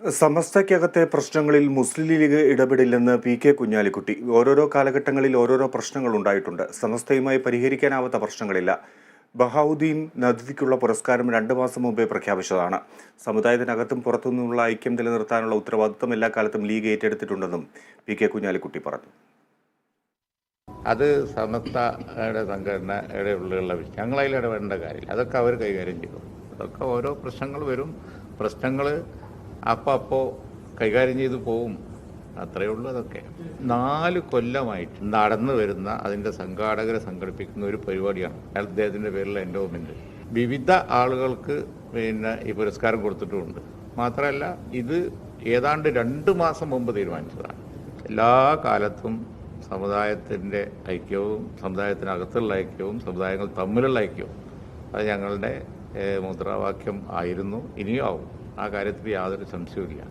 സമസ്തയ്ക്കകത്തെ പ്രശ്നങ്ങളിൽ മുസ്ലിം ലീഗ് ഇടപെടില്ലെന്ന് P K Kunhalikutty. ഓരോരോ കാലഘട്ടങ്ങളിൽ ഓരോരോ പ്രശ്നങ്ങൾ ഉണ്ടായിട്ടുണ്ട്. സമസ്തയുമായി പരിഹരിക്കാനാവാത്ത പ്രശ്നങ്ങളില്ല. ബഹാവുദ്ദീൻ നദ്വിക്കുള്ള പുരസ്കാരം രണ്ട് മാസം മുമ്പേ പ്രഖ്യാപിച്ചതാണ്. സമുദായത്തിനകത്തും പുറത്തുനിന്നുള്ള ഐക്യം നിലനിർത്താനുള്ള ഉത്തരവാദിത്വം എല്ലാ കാലത്തും ലീഗ് ഏറ്റെടുത്തിട്ടുണ്ടെന്നും പി കെ കുഞ്ഞാലിക്കുട്ടി പറഞ്ഞു. അത് സമസ്തയുടെ സംഘടനയുടെ ഉള്ളിലുള്ള വിഷയം. ഞങ്ങളതിൽ ഇടപെടേണ്ട കാര്യമില്ല. അതൊക്കെ അവർ കൈകാര്യം ചെയ്തു അതൊക്കെ ഓരോ പ്രശ്നങ്ങൾ വരും. പ്രശ്നങ്ങൾ അപ്പം അപ്പോൾ കൈകാര്യം ചെയ്തു പോവും. അത്രയേ ഉള്ളൂ അതൊക്കെ. നാല് കൊല്ലമായിട്ട് നടന്നു വരുന്ന അതിന്റെ സംഘാടകരെ സംഘടിപ്പിക്കുന്ന ഒരു പരിപാടിയാണ്. അദ്ദേഹത്തിന്റെ പേരിൽ എൻഡോമെന്റ് വിവിധ ആളുകൾക്ക് പിന്നെ ഈ പുരസ്കാരം കൊടുത്തിട്ടുമുണ്ട്. മാത്രമല്ല ഇത് ഏതാണ്ട് രണ്ട് മാസം മുമ്പ് തീരുമാനിച്ചതാണ്. എല്ലാ കാലത്തും സമുദായത്തിന്റെ ഐക്യവും സമുദായത്തിനകത്തുള്ള ഐക്യവും സമുദായങ്ങൾ തമ്മിലുള്ള ഐക്യവും അത് ഞങ്ങളുടെ മുദ്രാവാക്യം ആയിരുന്നു. ഇനിയും ആവും. ആ കാര്യത്തിൽ യാതൊരു സംശയവുമില്ല.